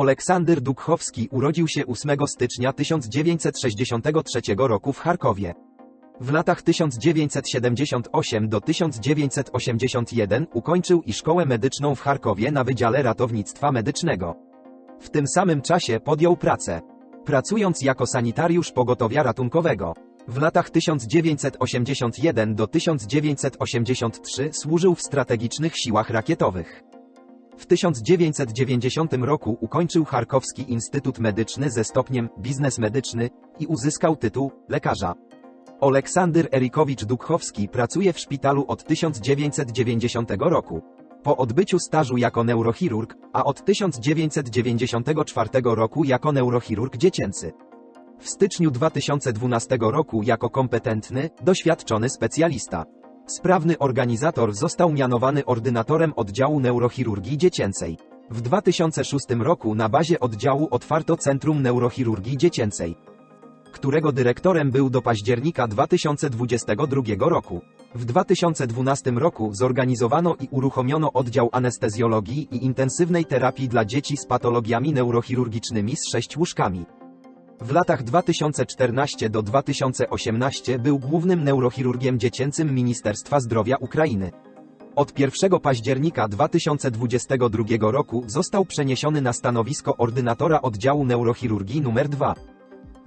Oleksander Dukchowski urodził się 8 stycznia 1963 roku w Charkowie. W latach 1978 do 1981 ukończył i szkołę medyczną w Charkowie na Wydziale Ratownictwa Medycznego. W tym samym czasie podjął pracę, pracując jako sanitariusz pogotowia ratunkowego. W latach 1981 do 1983 służył w strategicznych siłach rakietowych. W 1990 roku ukończył Charkowski Instytut Medyczny ze stopniem biznes medyczny i uzyskał tytuł lekarza. Oleksander Erikowicz Dukchowski pracuje w szpitalu od 1990 roku. Po odbyciu stażu jako neurochirurg, a od 1994 roku jako neurochirurg dziecięcy. W styczniu 2012 roku jako kompetentny, doświadczony specjalista. Sprawny organizator został mianowany ordynatorem oddziału neurochirurgii dziecięcej. W 2006 roku na bazie oddziału otwarto Centrum Neurochirurgii Dziecięcej, którego dyrektorem był do października 2022 roku. W 2012 roku zorganizowano i uruchomiono oddział anestezjologii i intensywnej terapii dla dzieci z patologiami neurochirurgicznymi z sześć łóżkami. W latach 2014 do 2018 był głównym neurochirurgiem dziecięcym Ministerstwa Zdrowia Ukrainy. Od 1 października 2022 roku został przeniesiony na stanowisko ordynatora oddziału neurochirurgii nr 2.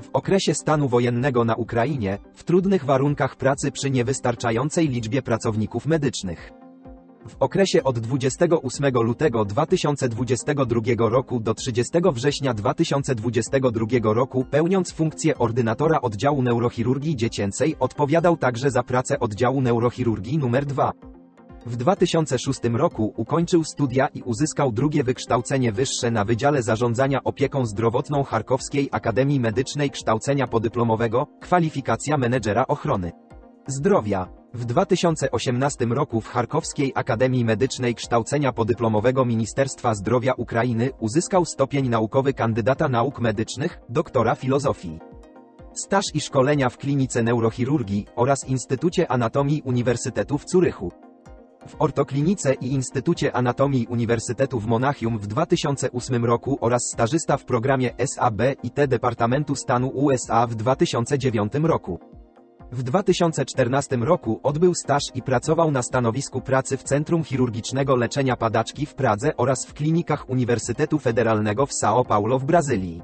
W okresie stanu wojennego na Ukrainie, w trudnych warunkach pracy przy niewystarczającej liczbie pracowników medycznych. W okresie od 28 lutego 2022 roku do 30 września 2022 roku pełniąc funkcję ordynatora oddziału neurochirurgii dziecięcej odpowiadał także za pracę oddziału neurochirurgii nr 2. W 2006 roku ukończył studia i uzyskał drugie wykształcenie wyższe na Wydziale Zarządzania Opieką Zdrowotną Charkowskiej Akademii Medycznej Kształcenia Podyplomowego, kwalifikacja menedżera ochrony zdrowia. W 2018 roku w Charkowskiej Akademii Medycznej Kształcenia Podyplomowego Ministerstwa Zdrowia Ukrainy uzyskał stopień naukowy kandydata nauk medycznych, doktora filozofii. Staż i szkolenia w klinice neurochirurgii oraz Instytucie Anatomii Uniwersytetu w Curychu. W ortoklinice i Instytucie Anatomii Uniwersytetu w Monachium w 2008 roku oraz stażysta w programie SAB i T Departamentu Stanu USA w 2009 roku. W 2014 roku odbył staż i pracował na stanowisku pracy w Centrum Chirurgicznego Leczenia Padaczki w Pradze oraz w klinikach Uniwersytetu Federalnego w São Paulo w Brazylii.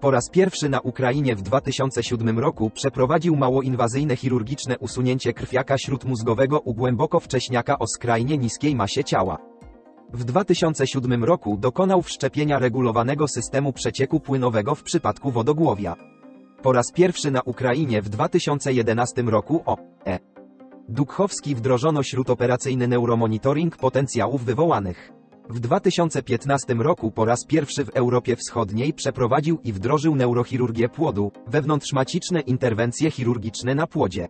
Po raz pierwszy na Ukrainie w 2007 roku przeprowadził małoinwazyjne chirurgiczne usunięcie krwiaka śródmózgowego u głęboko wcześniaka o skrajnie niskiej masie ciała. W 2007 roku dokonał wszczepienia regulowanego systemu przecieku płynowego w przypadku wodogłowia. Po raz pierwszy na Ukrainie w 2011 roku o E. Dukchowski wdrożono śródoperacyjny neuromonitoring potencjałów wywołanych. W 2015 roku po raz pierwszy w Europie Wschodniej przeprowadził i wdrożył neurochirurgię płodu, wewnątrzmaciczne interwencje chirurgiczne na płodzie.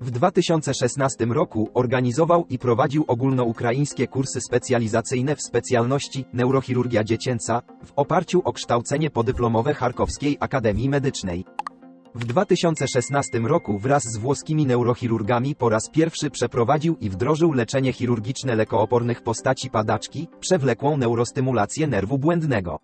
W 2016 roku organizował i prowadził ogólnoukraińskie kursy specjalizacyjne w specjalności neurochirurgia dziecięca w oparciu o kształcenie podyplomowe Charkowskiej Akademii Medycznej. W 2016 roku wraz z włoskimi neurochirurgami po raz pierwszy przeprowadził i wdrożył leczenie chirurgiczne lekoopornych postaci padaczki, przewlekłą neurostymulację nerwu błędnego.